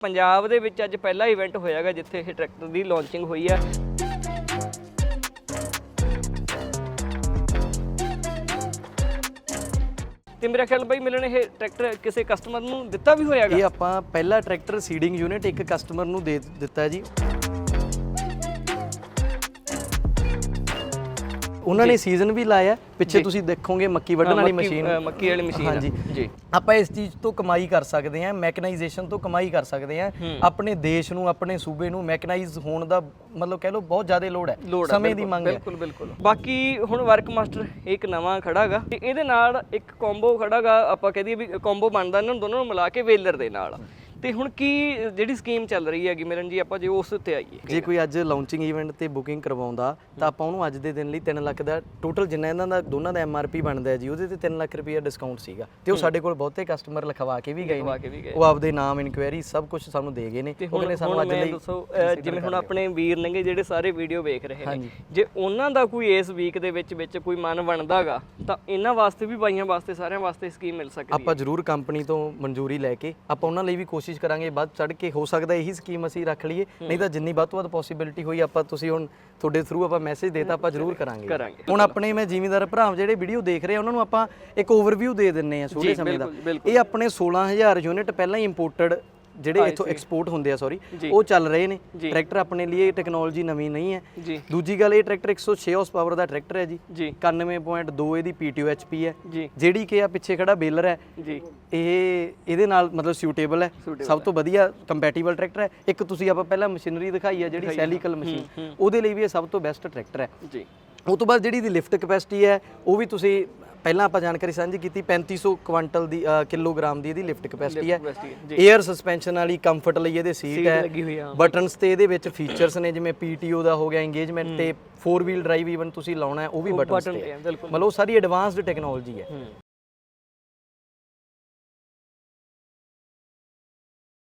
ਪੰਜਾਬ ਦੇ ਵਿੱਚ ਅੱਜ ਪਹਿਲਾ ਇਵੈਂਟ ਹੋਇਆਗਾ ਜਿੱਥੇ ਇਹ ਟਰੈਕਟਰ ਦੀ ਲਾਂਚਿੰਗ ਹੋਈ ਹੈ ਤੇ ਮੇਰਾ ਖਿਆਲ ਬਈ ਮਿਲਣ ਇਹ ਟਰੈਕਟਰ ਕਿਸੇ ਕਸਟਮਰ ਨੂੰ ਦਿੱਤਾ ਵੀ ਹੋਇਆਗਾ? ਇਹ ਆਪਾਂ ਪਹਿਲਾ ਟਰੈਕਟਰ ਸੀਡਿੰਗ ਯੂਨਿਟ ਇੱਕ ਕਸਟਮਰ ਨੂੰ ਦੇ ਦਿੱਤਾ ਜੀ। ਉਹਨਾਂ ਨੇ ਸੀਜ਼ਨ ਵੀ ਲਾਇਆ ਪਿੱਛੇ ਤੁਸੀਂ ਦੇਖੋਗੇ ਮੱਕੀ ਵੱਢਣ ਵਾਲੀ ਮਸ਼ੀਨ ਮੱਕੀ ਵਾਲੀ ਮਸ਼ੀਨ ਹਾਂਜੀ। ਜੀ। ਆਪਾਂ ਇਸ ਚੀਜ਼ ਤੋਂ ਕਮਾਈ ਕਰ ਸਕਦੇ ਹਾਂ ਮੈਕਨਾਈਜੇਸ਼ਨ ਤੋਂ ਕਮਾਈ ਕਰ ਸਕਦੇ ਹਾਂ। ਆਪਣੇ ਦੇਸ਼ ਨੂੰ ਆਪਣੇ ਸੂਬੇ ਨੂੰ ਮੈਕਨਾਈਜ਼ ਹੋਣ ਦਾ ਮਤਲਬ ਕਹਿ ਲਓ ਬਹੁਤ ਜ਼ਿਆਦਾ ਲੋੜ ਹੈ ਸਮੇਂ ਦੀ ਮੰਗ ਹੈ। ਬਿਲਕੁਲ ਬਿਲਕੁਲ। ਬਾਕੀ ਹੁਣ ਵਰਕ ਮਾਸਟਰ ਇੱਕ ਨਵਾਂ ਖੜਾਗਾ ਤੇ ਇਹਦੇ ਨਾਲ ਇੱਕ ਕੰਬੋ ਖੜਾਗਾ ਆਪਾਂ ਕਹਦੇ ਵੀ ਕੰਬੋ ਬਣਦਾ ਇਹਨਾਂ ਦੋਨਾਂ ਨੂੰ ਮਿਲਾ ਕੇ ਵੇਲਰ ਦੇ ਨਾਲ। ਤੇ ਹੁਣ ਕੀ ਜਿਹੜੀ ਸਕੀਮ ਚੱਲ ਰਹੀ ਹੈਗੀ ਮਿਲਨ ਜੀ ਆਪਾਂ ਜੇ ਉਸ ਉੱਤੇ ਆਈਏ। ਜੇ ਕੋਈ ਅੱਜ ਲਾਂਚਿੰਗ ਇਵੈਂਟ ਤੇ ਬੁਕਿੰਗ ਕਰਵਾਉਂਦਾ ਤਾਂ ਆਪਾਂ ਉਹਨੂੰ ਅੱਜ ਦੇ ਦਿਨ ਲਈ 3 ਲੱਖ ਦਾ ਟੋਟਲ ਜਿੰਨਾ ਇਹਨਾਂ ਦਾ ਦੋਨਾਂ ਦਾ ਐਮਆਰਪੀ ਬਣਦਾ ਹੈ ਜੀ ਉਹਦੇ ਤੇ 3 ਲੱਖ ਰੁਪਏ ਡਿਸਕਾਊਂਟ ਸੀਗਾ। ਤੇ ਉਹ ਸਾਡੇ ਕੋਲ ਬਹੁਤੇ ਕਸਟਮਰ ਲਿਖਵਾ ਕੇ ਵੀ ਗਏ ਨੇ। ਉਹ ਆਪਦੇ ਨਾਮ ਇਨਕੁਆਇਰੀ ਸਭ ਕੁਝ ਸਾਨੂੰ ਦੇ ਗਏ ਨੇ। ਤੇ ਉਹਦੇ ਹੁਣ ਨੇ ਸਾਨੂੰ ਅੱਜ ਲਈ ਜਿਵੇਂ ਹੁਣ ਆਪਣੇ ਵੀਰ ਨੇਗੇ ਜਿਹੜੇ ਸਾਰੇ ਵੀਡੀਓ ਵੇਖ ਰਹੇ ਨੇ। ਜੇ ਉਹਨਾਂ ਦਾ ਕੋਈ ਇਸ ਵੀਕ ਦੇ ਵਿੱਚ ਵਿੱਚ ਕੋਈ ਮਨ ਬਣਦਾਗਾ ਤਾਂ ਇਹਨਾਂ ਵਾਸਤੇ ਵੀ ਬਾਈਆਂ ਵਾਸਤੇ ਸਾਰਿਆਂ ਵਾਸਤੇ ਸਕੀਮ ਮਿਲ ਸਕਦੀ ਹੈ। ਆਪਾਂ ਜ਼ਰੂਰ ਕੰਪਨੀ ਤੋਂ ਮਨਜ਼ੂਰੀ ਲੈ ਕੇ ਆਪਾਂ ਉਹਨਾਂ ਲਈ ਵੀ ਕੋਸ਼ਿਸ਼ ਕਰਾਂਗੇ ਵੱਧ ਚੜ ਕੇ ਹੋ ਸਕਦਾ ਇਹੀ ਸਕੀਮ ਅਸੀਂ ਰੱਖ ਲਈਏ ਨਹੀਂ ਤਾਂ ਜਿੰਨੀ ਵੱਧ ਤੋਂ ਵੱਧ ਪੋਸੀਬਿਲਿਟੀ ਹੋਈ ਆਪਾਂ ਤੁਸੀਂ ਹੁਣ ਤੁਹਾਡੇ ਥਰੂ ਆਪਾਂ ਮੈਸੇਜ ਦੇਤਾ ਆਪਾਂ ਜ਼ਰੂਰ ਕਰਾਂਗੇ। ਹੁਣ ਆਪਣੇ ਮੈਂ ਜ਼ਿਮੀਂਦਾਰ ਭਰਾ ਜਿਹੜੇ ਵੀਡੀਓ ਦੇਖ ਰਹੇ ਆ ਉਹਨਾਂ ਨੂੰ ਆਪਾਂ ਇੱਕ ਓਵਰਵਿਊ ਦੇ ਦਿੰਨੇ ਆ ਛੋਟੇ ਸਮੇਂ ਦਾ। ਇਹ ਆਪਣੇ 16000 ਯੂਨਿਟ ਪਹਿਲਾਂ ਹੀ ਇੰਪੋਰਟਡ ਜਿਹੜੇ ਇੱਥੋਂ ਐਕਸਪੋਰਟ ਹੁੰਦੇ ਆ ਸੌਰੀ ਉਹ ਚੱਲ ਰਹੇ ਨੇ। ਟਰੈਕਟਰ ਆਪਣੇ ਲਈ ਇਹ ਟੈਕਨੋਲੋਜੀ ਨਵੀਂ ਨਹੀਂ ਹੈ। ਦੂਜੀ ਗੱਲ ਇਹ ਟਰੈਕਟਰ 106 ਹਾਰਸ ਪਾਵਰ ਦਾ ਟਰੈਕਟਰ ਹੈ ਜੀ। ਜੀ। 91.2 ਇਹਦੀ PTO HP ਹੈ। ਜਿਹੜੀ ਕਿ ਆ ਪਿੱਛੇ ਖੜਾ ਬੇਲਰ ਹੈ। ਇਹ ਇਹਦੇ ਨਾਲ ਮਤਲਬ ਸਿਊਟੇਬਲ ਹੈ। ਸਭ ਤੋਂ ਵਧੀਆ ਕੰਪੈਟੀਬਲ ਟਰੈਕਟਰ ਹੈ। ਇੱਕ ਤੁਸੀਂ ਆਪਾਂ ਪਹਿਲਾਂ ਮਸ਼ੀਨਰੀ ਦਿਖਾਈ ਹੈ ਜਿਹੜੀ ਸੈਲੀਕਲ ਮਸ਼ੀਨ ਉਹਦੇ ਲਈ ਵੀ ਇਹ ਸਭ ਤੋਂ ਬੈਸਟ ਟਰੈਕਟਰ ਹੈ। ਜੀ। ਉਹ ਤੋਂ ਬਾਅਦ ਜਿਹੜੀ ਇਹਦੀ ਲਿਫਟ ਕਪੈਸਿਟੀ ਹੈ ਉਹ ਵੀ ਤੁਸੀਂ ਪਹਿਲਾਂ ਆਪਾਂ ਜਾਣਕਾਰੀ ਸਾਂਝੀ ਕੀਤੀ 3500 ਕੁਆਂਟਲ ਦੀ ਕਿਲੋਗ੍ਰਾਮ ਦੀ ਇਹਦੀ ਲਿਫਟ ਕਪੈਸਿਟੀ ਹੈ। 에ਅਰ ਸਸਪੈਂਸ਼ਨ ਵਾਲੀ ਕੰਫਰਟ ਲਈ ਇਹਦੇ ਸੀਟ ਹੈ। ਬਟਨਸ ਤੇ ਇਹਦੇ ਵਿੱਚ ਫੀਚਰਸ ਨੇ ਜਿਵੇਂ PTO ਦਾ ਹੋ ਗਿਆ ਇੰਗੇਜਮੈਂਟ ਤੇ 4 ਵੀਲ ਡਰਾਈਵ ਈਵਨ ਤੁਸੀਂ ਲਾਉਣਾ ਹੈ ਉਹ ਵੀ ਬਟਨਸ ਬਟਨ ਤੇ ਮਤਲਬ ਉਹ ਸਾਰੀ ਐਡਵਾਂਸਡ ਟੈਕਨੋਲੋਜੀ ਹੈ।